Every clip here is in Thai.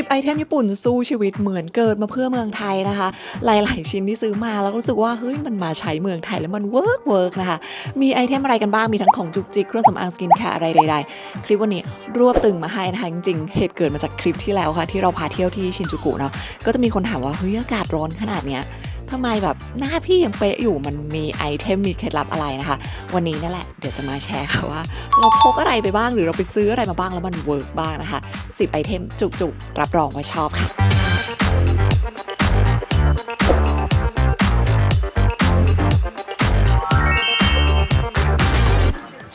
10 ไอเทมญี่ปุ่นสู้ชีวิตเหมือนเกิดมาเพื่อเมืองไทยนะคะ หลายๆ ชิ้นที่ซื้อมาแล้วก็รู้สึกว่าเฮ้ยมันมาใช้เมืองไทยแล้วมันเวิร์กเวิร์กนะคะ มีไอเทมอะไรกันบ้าง มีทั้งของจุกจิกเครื่องสำอางสกินแคร์อะไรใดๆ คลิปวันนี้รวบตึงมาให้นะคะ จริงๆ เหตุเกิดมาจากคลิปที่แล้วค่ะ ที่เราพาเที่ยวที่ชินจูกุเนาะ ก็จะมีคนถามว่าเฮ้ยอากาศร้อนขนาดเนี้ย ทำไมแบบหน้าพี่ยังเป๊ะอยู่มันมีไอเทมมีเคล็ดลับอะไรนะคะ วันนี้นั่นแหละเดี๋ยวจะมาแชร์ค่ะว่า เราพกอะไรไปบ้างหรือเราไปซื้ออะไรมาบ้างแล้วมันเวิร์กบ้างนะคะ10ไอเทมจุกๆรับรองว่าชอบค่ะ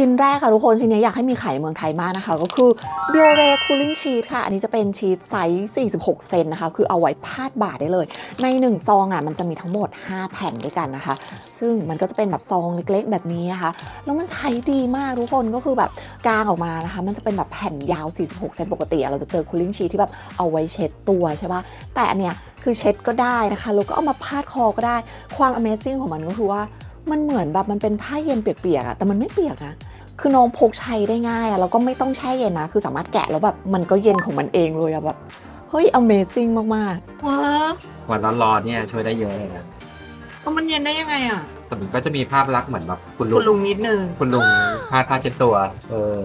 ชิ้นแรกค่ะทุกคนชิ้นนี้อยากให้มีขายเมืองไทยมากนะคะ ก็คือ b i o r e Cooling Sheet ค่ะ อันนี้จะเป็นชีทไซส์ 46 เซนนะคะ คือเอาไว้พาดบ่าได้เลย ใน 1 ซองอะมันจะมีทั้งหมด 5 แผ่นด้วยกันนะคะ ซึ่งมันก็จะเป็นแบบซองเล็กๆ แบบนี้นะคะ แล้วมันใช้ดีมากทุกคนก็คือแบบกางออกมานะคะ มันจะเป็นแบบแผ่นยาว 46 เซนปกติ เราจะเจอ cooling sheet ที่แบบเอาไว้เช็ดตัวใช่ปะแต่อันเนี้ยคือเช็ดก็ได้นะคะแล้วก็เอามาพาดคอก็ได้ ความ amazing ของมันก็คือว่ามันเหมือนแบบมันเป็นผ้าเย็นเปียกๆอะแต่มันไม่เปียกนะ คือน้องพกใช้ได้ง่ายอะแล้วก็ไม่ต้องแช่เย็นนะ คือสามารถแกะแล้วแบบมันก็เย็นของมันเองเลยอะแบบ เฮ้ย Amazing มากๆว้าวันร้อนๆเนี่ยช่วยได้เยอะเลยนะมันเย็นได้ยังไงอะแต่มันก็จะมีภาพลักษณ์เหมือนแบบคุณลุคุณลุงนิดนึง คุณลุงพาดผ้าเช็ดตัว เออ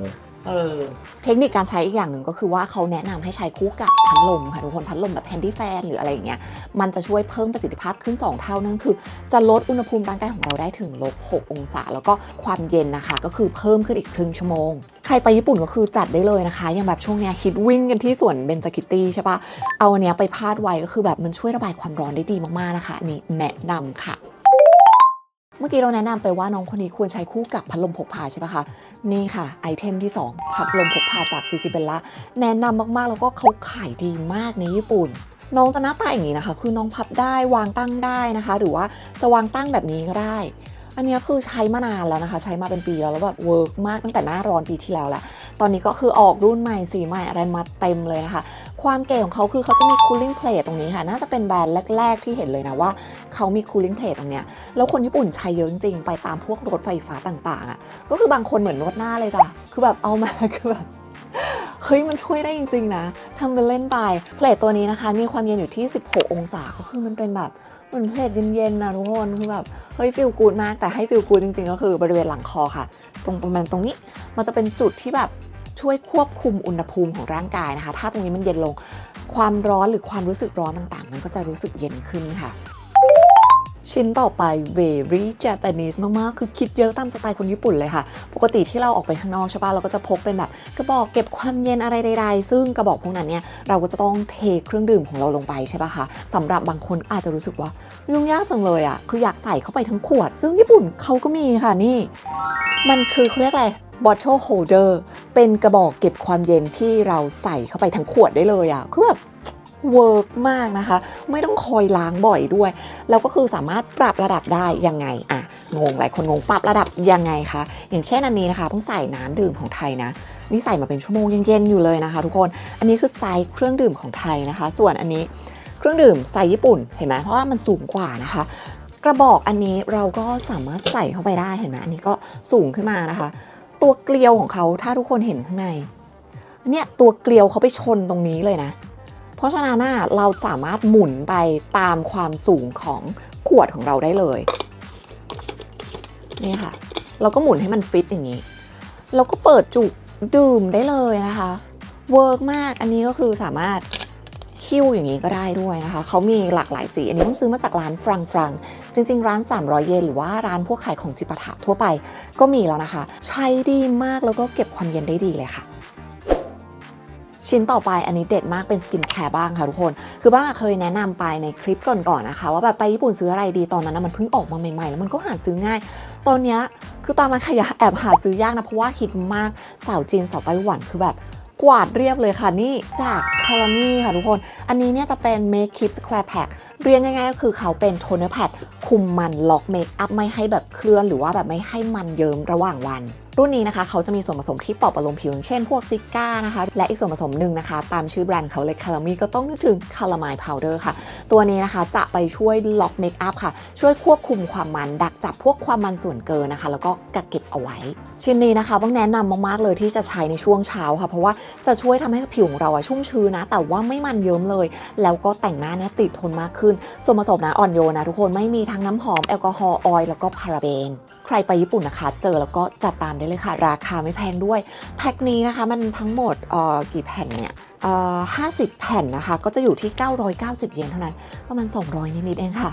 เออ เทคนิคการใช้อีกอย่างหนึ่งก็คือว่าเขาแนะนำให้ใช้คู่กับพัดลมค่ะทุกคนพัดลมแบบแฮนดี้แฟนหรืออะไรอย่างเงี้ยมันจะช่วยเพิ่มประสิทธิภาพขึ้น 2 เท่านั่นคือ จะลดอุณหภูมิร่างกายของเราได้ถึงลบ6องศา แล้วก็ความเย็นนะคะ ก็คือเพิ่มขึ้นอีกครึ่งชั่วโมง ใครไปญี่ปุ่นก็คือจัดได้เลยนะคะ อย่างแบบช่วงเนี้ยฮิตวิ่งกันที่สวนเบนจกิตี้ใช่ปะเอาอันเนี้ยไปพาดไว้ก็คือแบบมันช่วยระบายความร้อนได้ดีมากๆนะคะนนี่แนะนำค่ะ เมื่อกี้เราแนะนำไปว่าน้องคนนี้ควรใช้คู่กับพัดลมพกพาใช่ปะคะ นี่ค่ะไอเทมที่ 2 พัดลมพกพาจากซีซิเบลล่าแนะนำมากๆ แล้วก็เขาขายดีมากในญี่ปุ่น น้องจะหน้าตาอย่างนี้นะคะ คือน้องพับได้วางตั้งได้นะคะ หรือว่าจะวางตั้งแบบนี้ก็ได้ อันนี้คือใช้มานานแล้วนะคะ ใช้มาเป็นปีแล้วแล้วแบบเวิร์กมากตั้งแต่หน้าร้อนปีที่แล้วแหละตอนนี้ก็คือออกรุ่นใหม่สีใหม่อะไรมาเต็มเลยนะคะ ความเก๋ของเขาคือเขาจะมี cooling plate ตรงนี้ค่ะ น่าจะเป็นแบรนด์แรก ๆ ที่เห็นเลยนะว่าเขามี cooling plate ตรงเนี้ย แล้วคนญี่ปุ่นใช้เยอะจริงๆไปตามพวกรถไฟฟ้าต่างๆอะ ก็คือบางคนเหมือนนวดหน้าเลยจ้ะ คือแบบเอามาคือแบบเฮ้ยมันช่วยได้จริง ๆ นะทำเป็นเล่นไป เพลทตัวนี้นะคะ มีความเย็นอยู่ที่ 16 องศา ก็คือมันเป็นแบบเหมือนเพลทเย็นๆนะทุกคนคือแบบเฮ้ยฟิลกูดมากแต่ให้ฟิลกูดจริง ๆ ก็คือบริเวณหลังคอค่ะ ตรงประมาณตรงนี้ มันจะเป็นจุดที่แบบ ช่วยควบคุมอุณหภูมิของร่างกายนะคะ ถ้าตรงนี้มันเย็นลงความร้อนหรือความรู้สึกร้อนต่างๆ มันก็จะรู้สึกเย็นขึ้นค่ะ ชิ้นต่อไป very Japanese มาก ๆ คือคิดเยอะตามสไตล์คนญี่ปุ่นเลยค่ะ ปกติที่เราออกไปข้างนอกใช่ปะเราก็จะพกเป็นแบบกระบอกเก็บความเย็นอะไรใดๆ ซึ่งกระบอกพวกนั้นเนี่ย เราก็จะต้องเทเครื่องดื่มของเราลงไปใช่ปะคะสำหรับบางคนอาจจะรู้สึกว่ายุ่งยากจังเลยอะ่ะคืออยากใส่เข้าไปทั้งขวด ซึ่งญี่ปุ่นเขาก็มีค่ะนี่ มันคือเขาเรียกอะไร bottle holder เป็นกระบอกเก็บความเย็นที่เราใส่เข้าไปทั้งขวดได้เลยอะ่ะคือแบบเวิร์กมากนะคะ ไม่ต้องคอยล้างบ่อยด้วย แล้วก็คือสามารถปรับระดับได้ยังไงอะงงหลายคนงงปรับระดับยังไงคะ อย่างเช่นอันนี้นะคะเพิ่งใส่น้ำดื่มของไทยนะ นี่ใส่มาเป็นชั่วโมงยังเย็นอยู่เลยนะคะ ทุกคน อันนี้คือไซส์เครื่องดื่มของไทยนะคะ ส่วนอันนี้เครื่องดื่มไซส์ญี่ปุ่นเห็นไหมเพราะว่ามันสูงกว่านะคะ กระบอกอันนี้เราก็สามารถใส่เข้าไปได้เห็นไหมอันนี้ก็สูงขึ้นมานะคะ ตัวเกลียวของเขาถ้าทุกคนเห็นข้างในเนี่ยตัวเกลียวเขาไปชนตรงนี้เลยนะ เพราะฉะนั้นน่ะเราสามารถหมุนไปตามความสูงของขวดของเราได้เลยนี่ค่ะ เราก็หมุนให้มันฟิตอย่างนี้ เราก็เปิดจุกดื่มได้เลยนะคะ เวิร์กมาก อันนี้ก็คือสามารถ คิ้วอย่างนี้ก็ได้ด้วยนะคะ เขามีหลากหลายสี อันนี้ต้องซื้อมาจากร้านฟรังฟรังจริง ๆ ร้าน 300 เยนหรือว่าร้านพวกขายของจิปาถะทั่วไปก็มีแล้วนะคะ ใช้ดีมากแล้วก็เก็บความเย็นได้ดีเลยค่ะชิ้นต่อไปอันนี้เด็ดมากเป็นสกินแคร์บ้างค่ะทุกคน คือบ้างเคยแนะนำไปในคลิปก่อนๆนะคะ ว่าแบบไปญี่ปุ่นซื้ออะไรดีตอนนั้นมันเพิ่งออกมาใหม่ๆ แล้วมันก็หาซื้อง่าย ตอนนี้คือตามร้านขายยะแอบหาซื้อยากนะ เพราะว่าฮิตมากสาวจีนสาวไต้หวันคือแบบ กวาดเรียบเลยค่ะนี่จากคารามี่ค่ะทุกคน อันนี้เนี่ยจะเป็น Make Keep Square Pack เรียกง่ายๆก็คือเขาเป็นโทนเนอร์แพดคุมมันล็อกเมคอัพไม่ให้แบบเคลื่อนหรือว่าแบบไม่ให้มันเยิ้มระหว่างวัน รุ่นนี้นะคะเขาจะมีส่วนผสมที่ปลอบประโลมผิวอย่างเช่นพวกซิก้านะคะ และอีกส่วนผสมหนึ่งนะคะ ตามชื่อแบรนด์เขาเลยคารามีก็ต้องนึกถึงคาราไมล์พาวเดอร์ค่ะ ตัวนี้นะคะจะไปช่วยล็อกเมคอัพค่ะ ช่วยควบคุมความมัน ดักจับพวกความมันส่วนเกินนะคะ แล้วก็กักเก็บเอาไว้ ชิ้นนี้นะคะต้องแนะนำมากๆเลยที่จะใช้ในช่วงเช้าค่ะ เพราะว่าจะช่วยทำให้ผิวของเราอะชุ่มชื้นนะ แต่ว่าไม่มันเยิ้มเลย แล้วก็แต่งหน้าเนี่ยติดทนมากขึ้น ส่วนผสมนะอ่อนโยนนะทุกคนไม่มีทั้งน้ำหอมแอลกอฮอล์ออยล์แล้วก็พาราเบน ใครไปญี่ปุ่นนะคะ เจอแล้วก็จัดตามได้เลยค่ะ ราคาไม่แพงด้วย แพ็คนี้นะคะมันทั้งหมดเอ่อกี่แผ่นเนี่ยเอ่อ50แผ่นนะคะ ก็จะอยู่ที่ 990 เยนเท่านั้น ประมาณ 200 นิดๆเองค่ะ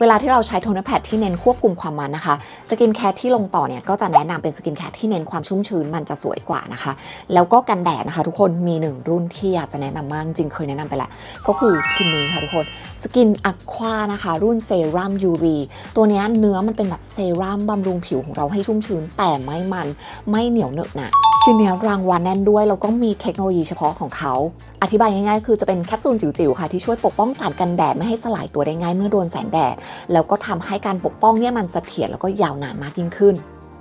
เวลาที่เราใช้โทนเนอร์แพดที่เน้นควบคุมความมันนะคะ สกินแคร์ที่ลงต่อเนี่ยก็จะแนะนำเป็นสกินแคร์ที่เน้นความชุ่มชื้นมันจะสวยกว่านะคะ แล้วก็กันแดดนะคะ ทุกคนมีหนึ่งรุ่นที่อยากจะแนะนำมากจริงเคยแนะนำไปแล้ว ก็คือชิ้นนี้ค่ะทุกคนสกินอะควานะคะ รุ่นเซรั่ม UV ตัวนี้เนื้อมันเป็นแบบเซรั่มบำรุงผิวของเราให้ชุ่มชื้นแต่ไม่มันไม่เหนียวเหนอะหนะ ชิ้นเนี้รางวัลแน่นด้วยแล้วก็มีเทคโนโลยีเฉพาะของเขา อธิบายง่ายๆ คือจะเป็นแคปซูลจิ๋วๆค่ะที่ช่วยปกป้องสารกันแดดไม่ให้สลายตัวได้ง่ายเมื่อโดนแสงแดด แล้วก็ทำให้การปกป้องเนี่ยมันเสถียรแล้วก็ยาวนานมากยิ่งขึ้น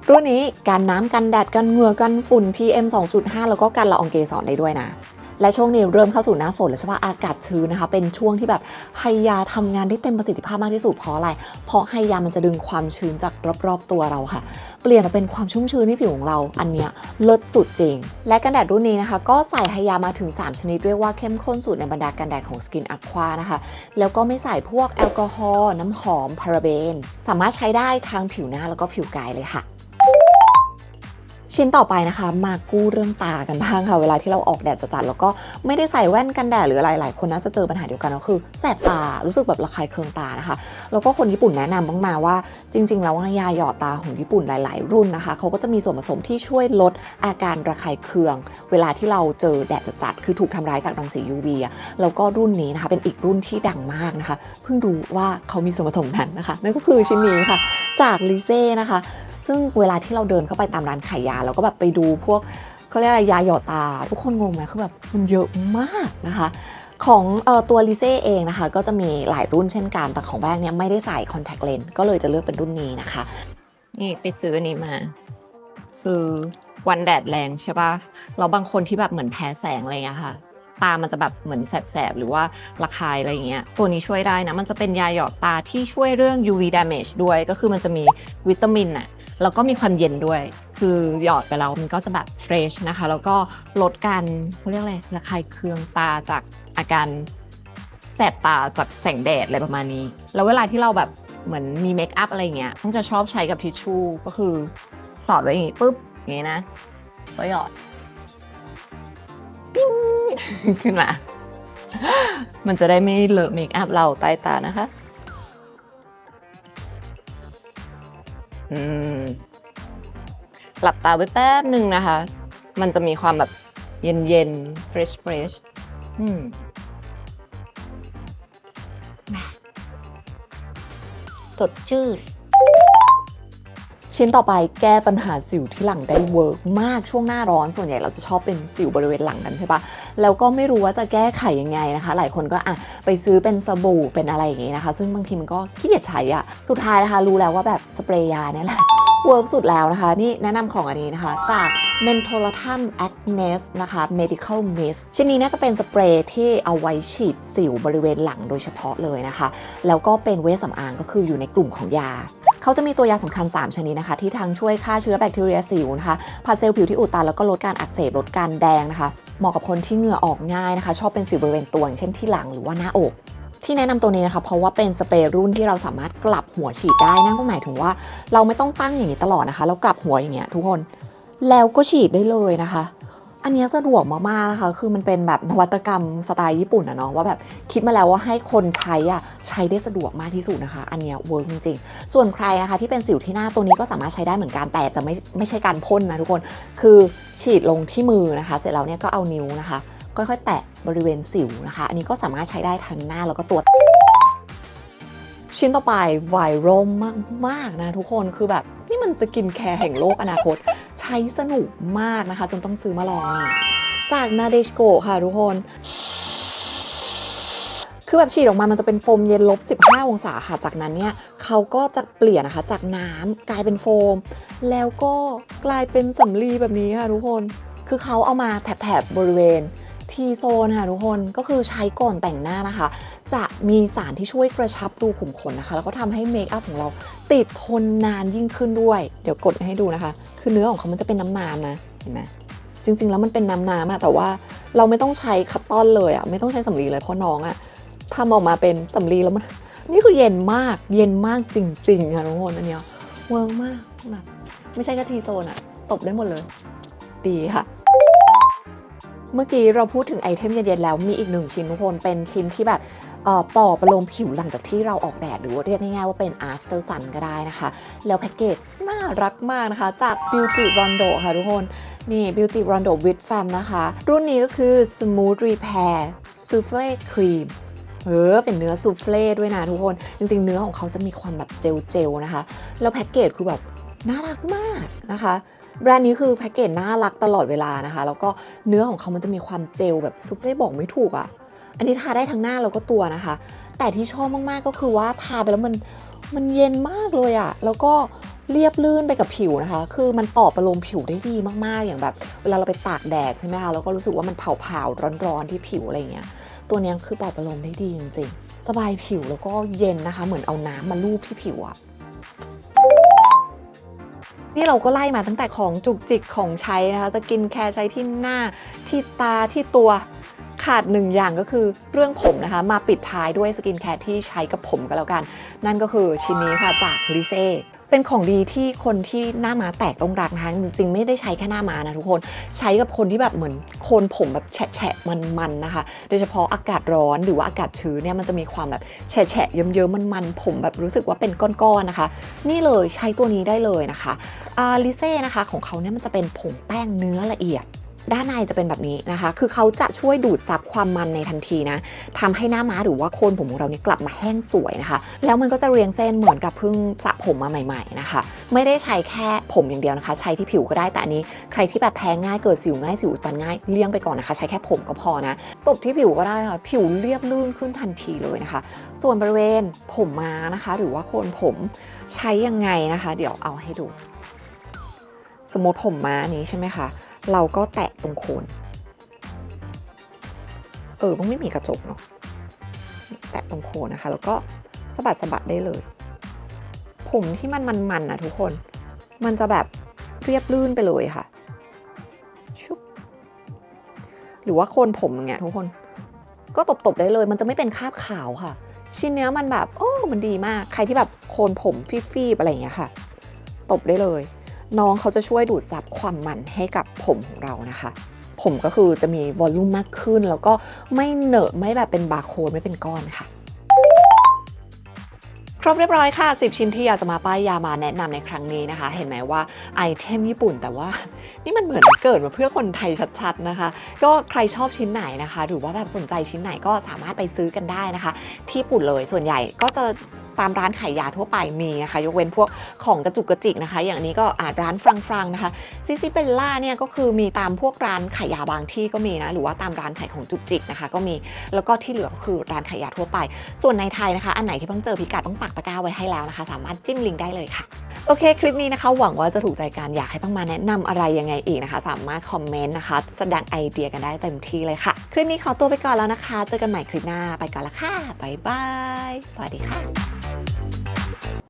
รุ่นนี้การน้ำกันแดดกันเหงื่อกันฝุ่น PM 2.5 แล้วก็กันละอองเกสรได้ด้วยนะ และช่วงนี้เริ่มเข้าสู่หน้าฝนแล้วใช่ปะอากาศชื้นนะคะ เป็นช่วงที่แบบไฮยาทำงานได้เต็มประสิทธิภาพมากที่สุดเพราะอะไร เพราะไฮยามันจะดึงความชื้นจากรอบๆตัวเราค่ะ เปลี่ยนมาเป็นความชุ่มชื้นที่ผิวของเรา อันเนี้ยเลิศสุดจริง และกันแดดรุ่นนี้นะคะ ก็ใส่ไฮยามาถึง 3 ชนิดเรียกว่าเข้มข้นสุดในบรรดากันแดดของ Skin Aqua นะคะ แล้วก็ไม่ใส่พวกแอลกอฮอล์น้ำหอมพาราเบน สามารถใช้ได้ทางผิวหน้าแล้วก็ผิวกายเลยค่ะ ชิ้นต่อไปนะคะ มากู้เรื่องตากันบ้างค่ะ เวลาที่เราออกแดดจัดๆแล้วก็ไม่ได้ใส่แว่นกันแดดหรืออะไรหลายคนน่าจะเจอปัญหาเดียวกันก็คือแสบตารู้สึกแบบระคายเคืองตานะคะ แล้วก็คนญี่ปุ่นแนะนำบ้างมาว่าจริง ๆ แล้วยาหยอดตาของญี่ปุ่นหลาย ๆ รุ่นนะคะเขาก็จะมีส่วนผสมที่ช่วยลดอาการระคายเคือง เวลาที่เราเจอแดดจัดๆคือถูกทำร้ายจากรังสี UV อะแล้วก็รุ่นนี้นะคะเป็นอีกรุ่นที่ดังมากนะคะ เพิ่งรู้ว่าเขามีส่วนผสมนั้นนะคะนั่นก็คือชิ้นนี้ค่ะ จากลิเซ่นะคะ ซึ่งเวลาที่เราเดินเข้าไปตามร้านขายยาเราก็แบบไปดูพวกเขาเรียกอะไรยาหยอดตา ทุกคนงงไหมคือแบบมันเยอะมากนะคะของออตัวลิเซ่เองนะคะ ก็จะมีหลายรุ่นเช่นกัน แต่ของแบงค์เนี่ยไม่ได้ใส่คอนแทคเลนส์ก็เลยจะเลือกเป็นรุ่นนี้นะคะ นี่ไปซื้ออันนี้มา คือวันแดดแรงใช่ปะเราบางคนที่แบบเหมือนแพ้แสงอะไรเงี้ยค่ะ ตามันจะแบบเหมือนแสบๆ หรือว่าระคายอะไรเงี้ยตัวนี้ช่วยได้นะ มันจะเป็นยาหยอดตาที่ช่วยเรื่อง UV damage ด้วยก็คือมันจะมีวิตามินอะ แล้วก็มีความเย็นด้วย คือหยอดไปแล้วมันก็จะแบบเฟรชนะคะ แล้วก็ลดการเขาเรียกอะไรระคายเคืองตาจากอาการแสบตาจากแสงแดดอะไรประมาณนี้ แล้วเวลาที่เราแบบเหมือนมีเมคอัพอะไรเงี้ยต้องจะชอบใช้กับทิชชู่ก็คือสอดไว้อย่างงี้ปุ๊บอย่างงี้นะก็หยอดปิ้งขึ้นมา มันจะได้ไม่เลอะเมคอัพเราใต้ตานะคะ หลับตาไว้แป๊บหนึ่งนะคะ มันจะมีความแบบเย็นเย็นเฟรชเฟรชอืมสดชื่น ชิ้นต่อไปแก้ปัญหาสิวที่หลังได้เวิร์กมากช่วงหน้าร้อนส่วนใหญ่เราจะชอบเป็นสิวบริเวณหลังกันใช่ปะแล้วก็ไม่รู้ว่าจะแก้ไขยังไงนะคะ หลายคนก็อะไปซื้อเป็นสบู่เป็นอะไรอย่างงี้นะคะ ซึ่งบางทีมันก็ขี้เกียจใช้อะสุดท้ายนะคะ รู้แล้วว่าแบบสเปรย์ยาเนี่ยแหละเวิร์กสุดแล้วนะคะ นี่แนะนำของอันนี้นะคะ จาก m e n t o l a t u m Acnes นะคะ Medical Mist ชิ้นนี้น่าจะเป็นสเปรย์ที่เอาไว้ฉีดสิวบริเวณหลังโดยเฉพาะเลยนะคะ แล้วก็เป็นเวชสำอางก็คืออยู่ในกลุ่มของยาเขาจะมีตัวยาสำคัญ 3 ชนิดนะคะ ที่ทั้งช่วยฆ่าเชื้อแบคทีเรียสิวนะคะผัดเซลล์ผิวที่อุดตันแล้วก็ลดการอักเสบลดการแดงนะคะ เหมาะกับคนที่เหงื่อออกง่ายนะคะ ชอบเป็นสิวบริเวณตัวอย่างเช่นที่หลังหรือว่าหน้าอก ที่แนะนำตัวนี้นะคะ เพราะว่าเป็นสเปรย์รุ่นที่เราสามารถกลับหัวฉีดได้นั่นก็หมายถึงว่า เราไม่ต้องตั้งอย่างนี้ตลอดนะคะแล้วกลับหัวอย่างเงี้ยทุกคน แล้วก็ฉีดได้เลยนะคะ อันนี้สะดวกมากๆนะคะ คือมันเป็นแบบนวัตกรรมสไตล์ญี่ปุ่นอะเนาะว่าแบบคิดมาแล้วว่าให้คนใช้อะใช้ได้สะดวกมากที่สุดนะคะ อันนี้เวิร์กจริงๆ ส่วนใครนะคะที่เป็นสิวที่หน้าตัวนี้ก็สามารถใช้ได้เหมือนกันแต่จะไม่ไม่ใช่การพ่นนะทุกคน คือฉีดลงที่มือนะคะ เสร็จแล้วเนี่ยก็เอานิ้วนะคะ ค่อยๆ แตะบริเวณสิวนะคะ อันนี้ก็สามารถใช้ได้ทั้งหน้าแล้วก็ตัวชิ้นต่อไปไวรัลมากๆนะทุกคนคือแบบนี่มันสกินแคร์แห่งโลกอนาคต ใช้สนุกมากนะคะ จนต้องซื้อมาลองจากนาเดชโกค่ะทุกคนคคือแบบฉีดออกมามันจะเป็นโฟมเย็นลบ 15 องศาค่ะ จากนั้นเนี่ยเขาก็จะเปลี่ยนนะคะ จากน้ำกลายเป็นโฟม แล้วก็กลายเป็นสำลีแบบนี้ค่ะทุกคน คือเขาเอามาแถบๆบริเวณ ทีโซนค่ะทุกคนก็คือใช้ก่อนแต่งหน้านะคะ จะมีสารที่ช่วยกระชับรูขุมขนนะคะ แล้วก็ทำให้เมคอัพของเราติดทนนานยิ่งขึ้นด้วย เดี๋ยวกดให้ดูนะคะ คือเนื้อของเขามันจะเป็นน้ำน้ำนะเห็นไหมจริง ๆ แล้วมันเป็นน้ำน้ำอะแต่ว่าเราไม่ต้องใช้คัตตอนเลยอะไม่ต้องใช้สำลีเลยเพราะน้องอะทำออกมาเป็นสำลีแล้วมันนี่คือเย็นมากเย็นมากจริงๆค่ะทุกคนอันเนี้ยเวิร์กมากแบบไม่ใช่แค่ทีโซนอะตบได้หมดเลย ดีค่ะ เมื่อกี้เราพูดถึงไอเทมเย็นๆแล้วมีอีกหนึ่งชิ้นทุกคนเป็นชิ้นที่แบบปลอบประโลมผิวหลังจากที่เราออกแดด หรือว่าเรียกง่ายๆว่าเป็น after sun ก็ได้นะคะ แล้วแพ็กเกจน่ารักมากนะคะ จาก Beauty Rondo ค่ะทุกคน นี่ Beauty Rondo with Fam นะคะ รุ่นนี้ก็คือ Smooth Repair Souffle Cream เออเป็นเนื้อซูเฟ่ด้วยนะทุกคน จริงๆ เนื้อของเขาจะมีความแบบเจลๆนะคะ แล้วแพ็กเกจคือแบบ น่ารักมากนะคะแบรนด์นี้คือแพ็กเกจน่ารักตลอดเวลานะคะ แล้วก็เนื้อของเขามันจะมีความเจลแบบซูเฟ่บอกไม่ถูกอะ่ะ อันนี้ทาได้ทั้งหน้าแล้วก็ตัวนะคะ แต่ที่ชอบมาก ๆ ก็คือว่าทาไปแล้วมันมันเย็นมากเลยอะ่ะ แล้วก็เรียบลื่นไปกับผิวนะคะ คือมันปลอบประโลมผิวได้ดีมาก ๆ อย่างแบบ เวลาเราไปตากแดดใช่ไหมคะ แล้วก็รู้สึกว่ามันเผาๆร้อนๆที่ผิวอะไรเงี้ย ตัวนี้คือปลอบประโลมได้ดีจริงๆ สบายผิวแล้วก็เย็นนะคะ เหมือนเอาน้ำมาลูบที่ผิวอะ นี่เราก็ไล่มาตั้งแต่ของจุกจิกของใช้นะคะ สกินแคร์ใช้ที่หน้าที่ตาที่ตัว ขาดหนึ่งอย่างก็คือเรื่องผมนะคะ มาปิดท้ายด้วยสกินแคร์ที่ใช้กับผมก็แล้วกัน นั่นก็คือชิ้นนี้ค่ะจากลิเซ่เป็นของดีที่คนที่หน้าม้าแตกต้องรักนะคะจริงๆไม่ได้ใช้แค่หน้าม้านะทุกคนใช้กับคนที่แบบเหมือนโคนผมแบบแฉะๆมันๆนะคะ โดยเฉพาะอากาศร้อนหรือว่าอากาศชื้นเนี่ยมันจะมีความแบบแฉะๆเยิ้มๆมันๆผมแบบรู้สึกว่าเป็นก้อนๆนะคะ นี่เลยใช้ตัวนี้ได้เลยนะคะอาลิเซ่นะคะของเขาเนี่ยมันจะเป็นผงแป้งเนื้อละเอียด ด้านในจะเป็นแบบนี้นะคะ คือเขาจะช่วยดูดซับความมันในทันทีนะทำให้หน้าม้าหรือว่าโคนผมของเราเนี่ยกลับมาแห้งสวยนะคะ แล้วมันก็จะเรียงเส้นเหมือนกับเพิ่งสระผมมาใหม่ ๆนะคะ ไม่ได้ใช้แค่ผมอย่างเดียวนะคะ ใช้ที่ผิวก็ได้ แต่อันนี้ใครที่แบบแพ้ง่ายเกิดสิวง่ายสิวอุดตันง่ายเลี่ยงไปก่อนนะคะ ใช้แค่ผมก็พอนะ ตบที่ผิวก็ได้ค่ะ ผิวเรียบลื่นขึ้นทันทีเลยนะคะ ส่วนบริเวณผมม้านะคะ หรือว่าโคนผมใช้ยังไงนะคะ เดี๋ยวเอาให้ดู สมมติผมม้านี้ใช่ไหมคะ เราก็แตะตรงโคน เออมันไม่มีกระจกเนาะแตะตรงโคนนะคะ แล้วก็สะบัดสะบัดได้เลย ผมที่มันมันๆนะทุกคน มันจะแบบเรียบลื่นไปเลยค่ะชุบหรือว่าโคนผมอย่างเงี้ยทุกคน ก็ตบๆได้เลย มันจะไม่เป็นคราบขาวค่ะ ชิ้นเนี้ยมันแบบโอ้มันดีมาก ใครที่แบบโคนผมฟีบๆอะไรอย่างเงี้ยค่ะ ตบได้เลย น้องเขาจะช่วยดูดซับความมันให้กับผมของเรานะคะ ผมก็คือจะมีวอลลุ่มมากขึ้น แล้วก็ไม่เหนอะไม่แบบเป็นบาร์โค้ดไม่เป็นก้อนค่ะครบเรียบร้อยค่ะ 10 ชิ้นที่อยากจะมาป้ายยามาแนะนำในครั้งนี้นะคะ เห็นไหมว่าไอเทมญี่ปุ่นแต่ว่า นี่มันเหมือนเกิดมาเพื่อคนไทยชัดๆนะคะ ก็ใครชอบชิ้นไหนนะคะ หรือว่าแบบสนใจชิ้นไหนก็สามารถไปซื้อกันได้นะคะ ที่ญี่ปุ่นเลยส่วนใหญ่ก็จะ ตามร้านขายยาทั่วไปมีนะคะ ยกเว้นพวกของกระจุกกระจิกนะคะ อย่างนี้ก็อาจร้านฟรังๆนะคะซิซิเบลล่าเนี่ยก็คือมีตามพวกร้านขายยาบางที่ก็มีนะหรือว่าตามร้านขายของจุกจิกนะคะ ก็มีแล้วก็ที่เหลือก็คือร้านขายยาทั่วไป ส่วนในไทยนะคะ อันไหนที่เพิ่งเจอพิกัดต้องปักตะกร้าไว้ให้แล้วนะคะ สามารถจิ้มลิงก์ได้เลยค่ะ โอเค คลิปนี้นะคะ หวังว่าจะถูกใจกันอยากให้ต้องมาแนะนำอะไรยังไงอีกนะคะ สามารถคอมเมนต์นะคะ แสดงไอเดียกันได้เต็มที่เลยค่ะ คลิปนี้ขอตัวไปก่อนแล้วนะคะ เจอกันใหม่คลิปหน้าไปก่อนละค่ะบ๊ายบาย สวัสดีค่ะ